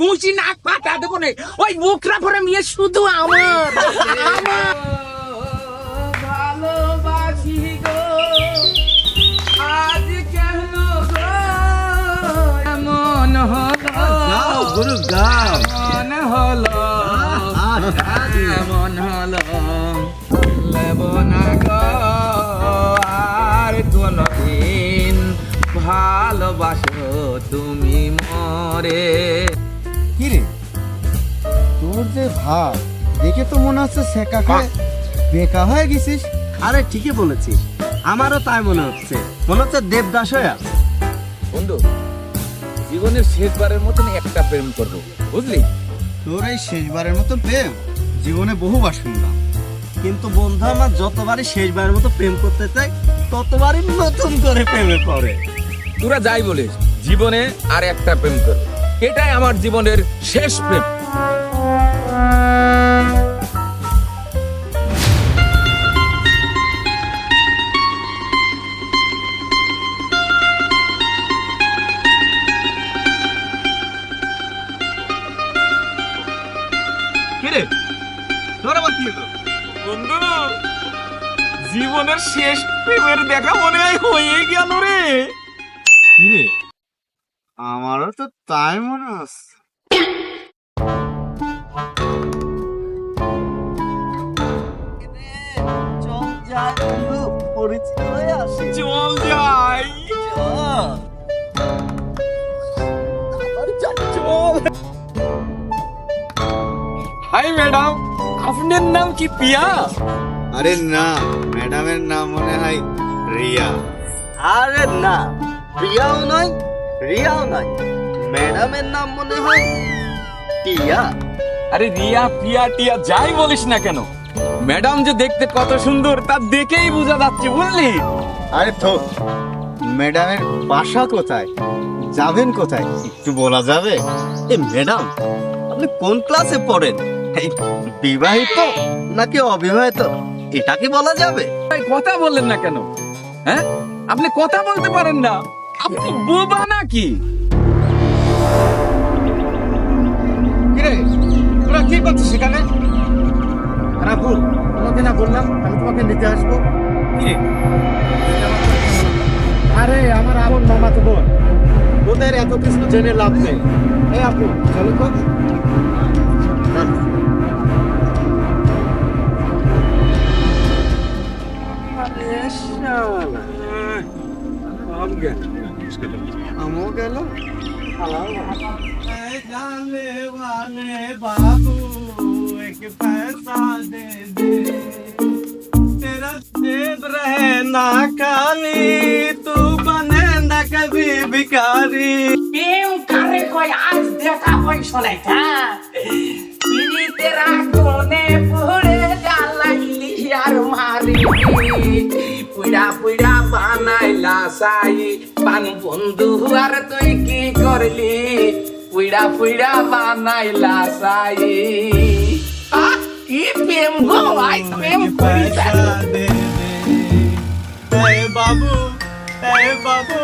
গুঁচি নাক পাতা দেবো না। ওই মুখরা ভরে মেয়ে শুধু আমার। আমার ভালোবাসি গো আজ কেন গো এমন হলো গুরু গাও এমন হলো এমন হলো লেব গো আর কোনদিন ভালোবাসো তুমি মরে। রে তোর ভাব দেখে তো মনে হচ্ছে শেখা খায় বেকা হয়ে গেছিস। আরে ঠিকই বলেছিস। আমারও তাই মনে হচ্ছে। মনে হচ্ছে দেবদাস হয়ে আছে। বন্ধু জীবনের শেষবারের মতন একটা প্রেম করব বুঝলি? তোর এই শেষবারের মতো প্রেম জীবনে বহুবার শুনলাম। কিন্তু বন্ধু আমার যতবারই শেষবারের মতো প্রেম করতে চাই ততবারই নতুন করে প্রেমে পড়ে। তোরা যাই বলিস জীবনে আর একটা প্রেম করব। এটাই আমার জীবনের শেষ প্রেম। জীবনের শেষ প্রেমের দেখা মনে হয় হয়ে গেল রে। কিরে? আমারও তো তাই মনে হচ্ছে। চল যাই বন্ধু পরিচিত হয়ে আসি। চল যাই। চল চল। হাই ম্যাডাম আপনার নাম কি পিয়া? আরে না ম্যাডামের নাম মনে হয় রিয়া। আরে না প্রিয়াও নয় রিয়াও নয়। ম্যাডামের নাম মনে হয় টিয়া। আরে রিয়া পিয়া টিয়া যাই বলিস না কেন? ম্যাডাম যে দেখতে কত সুন্দর তা দেখেই বোঝা যাচ্ছে বুঝলি? আরে তো ম্যাডামের বাসা কোথায়? যাবেন কোথায়? একটু বলা যাবে? এ ম্যাডাম আপনি কোন ক্লাসে পড়েন? এই বিবাহিত নাকি অবিবাহিত? এটা কি বলা যাবে? ভাই কথা বললেন না কেন? হ্যাঁ? আপনি কথা বলতে পারেন না। আপনি বোবা নাকি? কিরে তোরা কি করছিস সেখানে তোমাকে না বললাম আমি তোমাকে নিতে আসব। কিরে? আরে আমার আপন মামা তো বোন। ওদের এত কিছু জেনে লাভ নেই। এই আপু চলো তো। আমও গেল जाने वाले बाबू एक पैसा दे दे तेरा देद रहे ना खाली तू बने ना कभी भिखारी প্রেম কারে কয় আজ দেখা পয়সা লেখা পিড়িতের আগুনে পুড়ে জ্বালাইলি আর মারিলি পুইরা পুইরা বানাইলা সাই। পান বন্ধু আর তুই কি করলি? পুইরা পুইরা বানাইলা সাই। কি প্রেম গো আই প্রেম করি এ বাবু এ বাবু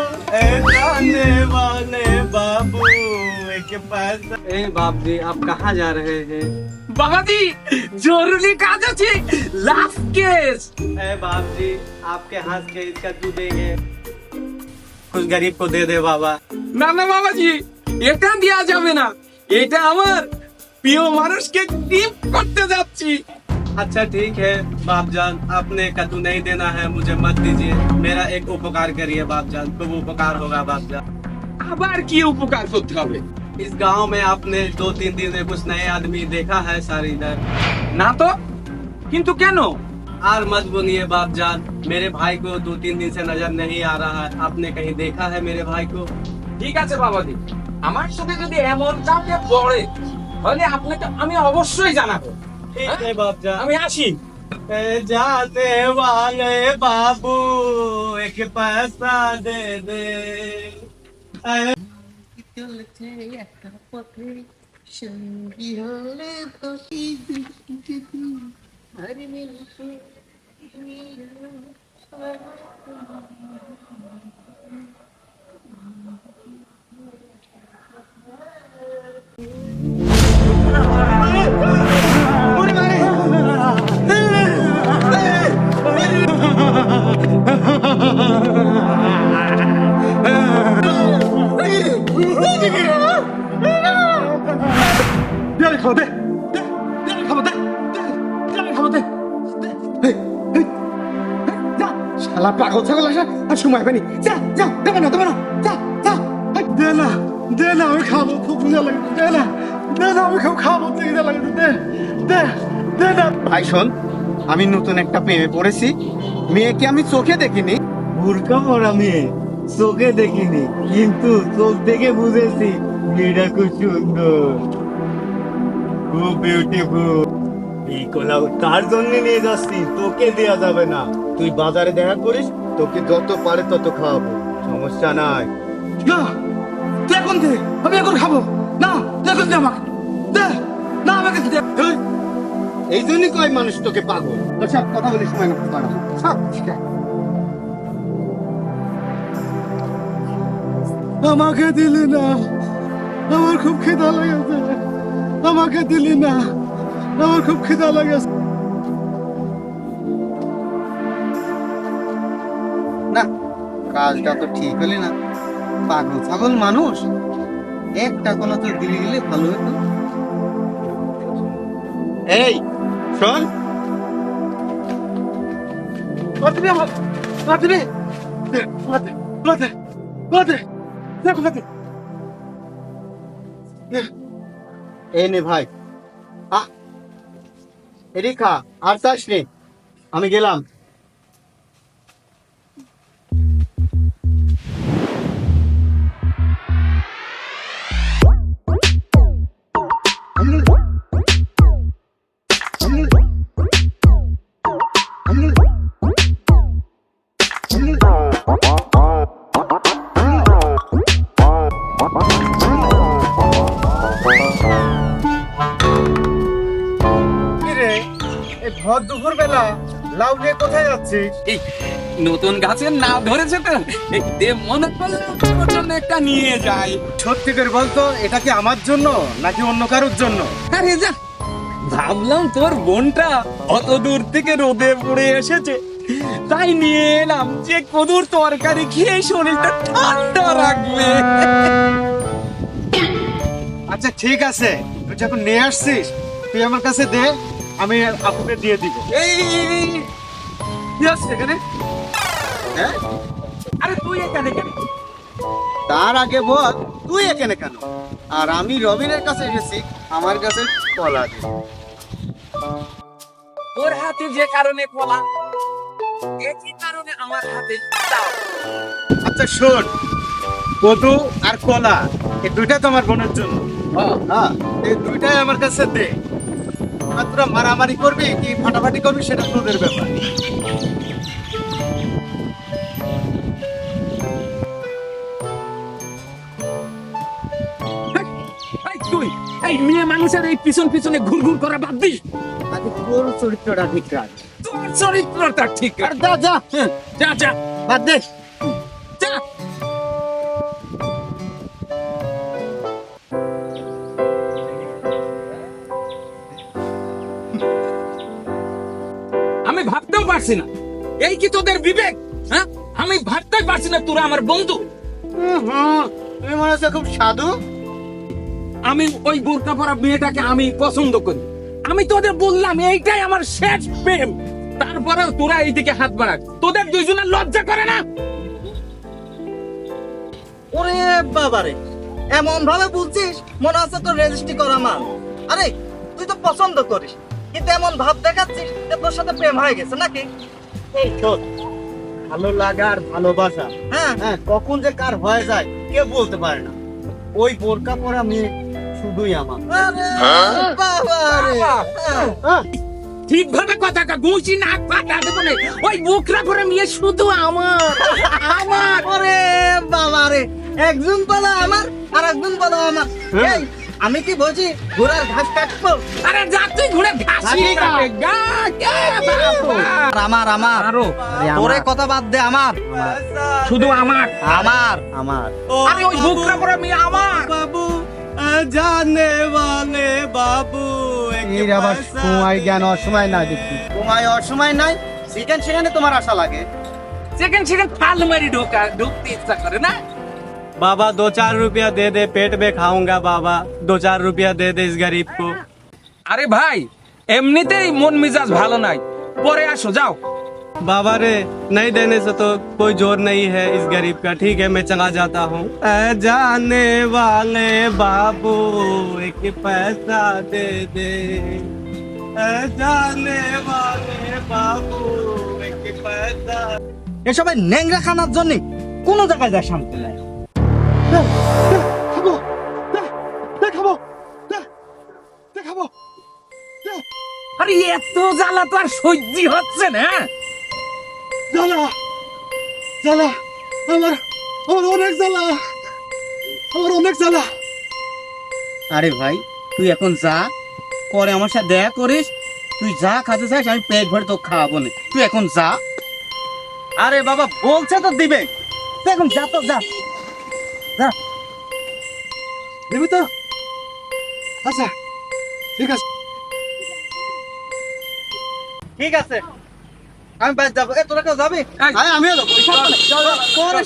বাবু। जाने वाले बाबू एक पैसा ए बाप जी आप कहाँ जा रहे हैं বাবাজি জরুরি কাজ আছে লাভ কেস ए बाप जी आपके हाथ के इसका दूध देंगे कुछ गरीब को दे दे बाबा না না বাবাজি এটা দেওয়া যাবে না এটা আমার প্রিয় মানুষকে টিপ করতে যাচ্ছি अच्छा ठीक है बाप जान आपने कद्दू नहीं देना है मुझे मत दीजिए मेरा एक उपकार करिए बाप जान खूब उपकार होगा बाप जान আবার কি উপকার করতে হবে इस गांव में आपने दो तीन दिन में कुछ नए आदमी देखा है सर इधर না তো কিন্তু কেন और मत बोलिए बाप जान मेरे भाई को दो तीन दिन से नजर नहीं आ रहा है आपने कहीं देखा है मेरे भाई को ঠিক আছে বাবাজি আমার সাথে যদি এমন চাপে পড়ে তাহলে আপনাকে আমি অবশ্যই জানাবো ठीक हाँ? है बाप जान আমি আসি ए जाने वाले बाबू एक पैसा दे दे ए চলেছে একটা পথে সঙ্গী হলে তো কি হরি মিলছে দে আসা আর সময় যা যা দেবে না দেবে না। যা যা। দে না দে না আমি খাব খুব মজা লাগে। দে না দে না আমি খাব খাব তুই দে লাগে দে দে দে না। ভাই শোন আমি নতুন একটা প্রেমে পড়েছি। মেয়েকে আমি চোখে দেখিনি। মেয়ে চোখে দেখিনি। কিন্তু চোখ দেখে বুঝেছি মেয়েটা খুব সুন্দর। খুব বিউটিফুল এই কলাও জন্য নিয়ে যাচ্ছি তোকে দেয়া যাবে না। তুই বাজারে দেখা করিস তোকে যত পারে তত খাওয়াবো সমস্যা নাই। না তুই এখন দে আমি এখন খাব। না তুই এখন দে আমাকে। দে না আমাকে দে। এই, জন্যই কয় মানুষ তোকে পাগল? তোর কথা বলে সময় করা সব ঠিক আছে আমাকে দিলি না। আমার খুব খিদা লেগেছে। আমাকে দিলি না। আমার খুব খিদা লেগেছে। কাজটা তো ঠিক হলি না পাগল ছাগল মানুষ। একটা কলা তো দিলি গেলে ভালো হতো। এই শোন। মাতৃ আমার মাতৃ মাতৃ মাতৃ মাতৃ দেখো মাতৃ এই নে ভাই। আর চাস নে। আমি গেলাম। কোথায় এই নতুন গাছের নাম ধরেছে তো? দে মনে করলে জন্য একটা নিয়ে যাই। সত্যি করে বলতো এটা কি আমার জন্য নাকি অন্য কারোর জন্য? আরে যা ভাবলাম তোর বোনটা অত দূর থেকে রোদে পড়ে এসেছে। তাই নিয়ে এলাম যে কদুর তরকারি খেয়ে শরীরটা ঠান্ডা রাখবে। আচ্ছা ঠিক আছে। তুই যখন নিয়ে আসছিস তুই আমার কাছে দে আমি আপুকে দিয়ে দিব। এই আছে এখানে? হ্যাঁ? আরে তুই এখানে কেন? তার আগে বল তুই এখানে কেন? আর আমি রবিনের কাছে এসেছি আমার কাছে কলা দে। তোর হাতে যে কারণে কলা একই কারণে আমার হাতে আচ্ছা শোন কদু আর কলা এই দুইটা তো আমার বোনের জন্য। হ্যাঁ। এই দুইটাই আমার কাছে দে। তোরা মারামারি করবি কি ফাটাফাটি করবি সেটা তোদের ব্যাপার। এই তুই এই মেয়ে মানুষের এই পিছন পিছনে ঘুরঘুর করা বাদ দিস। আগে তোর চরিত্রটা ঠিক রাখ তোর চরিত্রটা ঠিক আর যা যা। হ্যাঁ, যা যা। বাদ দে। যা। আমি ভাবতেও পারছি না। এই কি তোদের বিবেক? হ্যাঁ? আমি ভাবতেই পারছি না তোরা আমার বন্ধু। হুম, তুমি মনে হচ্ছে খুব সাধু? আমি ওই বোরকা পরা মেয়েটাকে আমি পছন্দ করি। আমি তোদের বললাম এইটাই আমার শেষ প্রেম। তারপরেও তোরা এইদিকে হাত বাড়াক তোদের দুইজনের লজ্জা করে না? ওরে বাবারে এমন ভাবে বলছিস মনে হচ্ছে তোর রেজিস্ট্রি করা মাল। আরে তুই তো পছন্দ করিস। কিন্তু এমন ভাব দেখাচ্ছিস যে তোর সাথে প্রেম হয়ে গেছে নাকি? এই শোন ভালো লাগা আর ভালোবাসা হ্যাঁ। হ্যাঁ কখন যে কার হয়ে যায় কেউ বলতে পারে না। ওই বোরকা পরা মেয়ে শুধুই আমার। ঠিকভাবে কথা কা হ্যাঁ। ঠিক ভাবে গুছি না ফাটা দেবো না। ওই বুকরা করে মেয়ে শুধু আমার আমার। ওরে বাবারে একজন বলো আমার আর একজন বলো আমার। এই আমি কি বলছি ঘোড়ার ঘাস কাটবো? আরে যা তুই ঘুরে ঘাসি ঘাসি কাটে, গা, গে, বাবা। আমার আমার আরও। তোরে কথা বাদ দে আমার। শুধু আমার। আমার। আমার। আরে ওই বুকরা করে নিয়ে আমার। বাবু জানে वाले বাবু এর আবার সময় জ্ঞান অসময় না দেখি। সময় অসময় নাই সেখানে সেখানে তোমার আশা লাগে। সেকেন্ড সেকেন্ড ফাল মারি ঢোকা ঢুকতে ইচ্ছা করে না? बाबा दो चार रुपया दे दे पेट में खाऊंगा बाबा दो चार रुपया दे दे इस गरीब को আরে ভাই এমনিতেই মন মেজাজ ভালো নাই পরে আসো যাও बाबा रे नहीं देने से तो कोई जोर नहीं है इस गरीब का ठीक है मैं चला जाता हूँ ऐ जाने वाले बाबू एक पैसा दे दे ऐ जाने वाले बाबू एक पैसा এসব এই ন্যাংরা খানার জন্য কোনো জায়গায় যায় শান্তি নাই খাব খাব খাব আরে এত জ্বালা তো আর সহ্য হচ্ছে না। জ্বালা জ্বালা আমার আমার অনেক জ্বালা আমার অনেক জ্বালা। আরে ভাই তুই এখন যা পরে আমার সাথে দেখা করিস। তুই যা খাতে চাস আমি পেট ভরে তো খাওয়াবো না। তুই এখন যা। আরে বাবা বলছে তো দিবে। তুই এখন যা তো যা। দিবি তো? আচ্ছা ঠিক আছে। ঠিক আছে। আমি বাদ যাব। এ তোরা কেউ যাবি? আমিও যাব।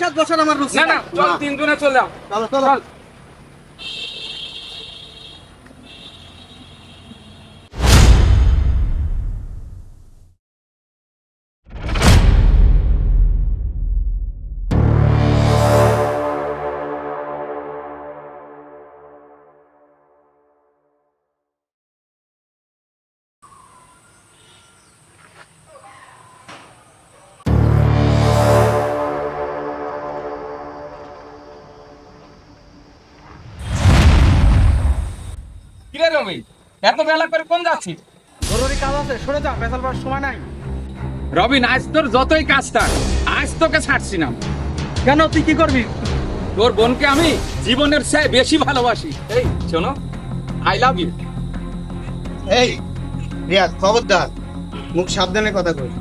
সাথে বসার আমার রুচি। না না চল তিন দিনে চলে যাও চলো। চলো। এত বেলা করে কোন যাচ্ছিস জরুরি কাজ আছে সরে যা পাওয়ার সময় নাই। রবিন আজ তোর যতই কাজ থাক আজ তোকে ছাড়ছি না। কেন তুই কি করবি? তোর বোনকে আমি জীবনের চেয়ে বেশি ভালোবাসি। এই শোনো আই লাভ ইউ এই রিয়াজ খবরদার। মুখ সাবধানে কথা কই।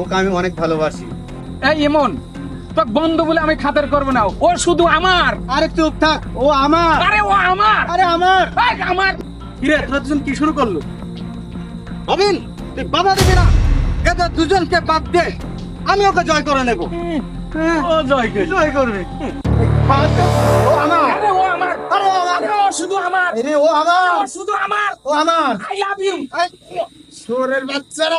ওকে আমি অনেক ভালোবাসি। এই এমন তোকে বন্ধু বলে আমি খাতের করব না। ও শুধু আমার। আরে চুপ থাক ও আমার। আরে ও আমার। আরে আমার। এই, আমার। কিরে তোরা দুজন কি শুরু করল? অবিন তুই বাধা দিবি না। এদের দুজনকে বাদ দে। আমি ওকে জয় করে নেব। ও জয় করবে। জয় করবে। ও আমার। আরে ও আমার। আরে ও আমার শুধু আমার। আরে ও আমার। ও শুধু আমার। ও আমার। আই লাভ ইউ সোরের বাচ্চারা।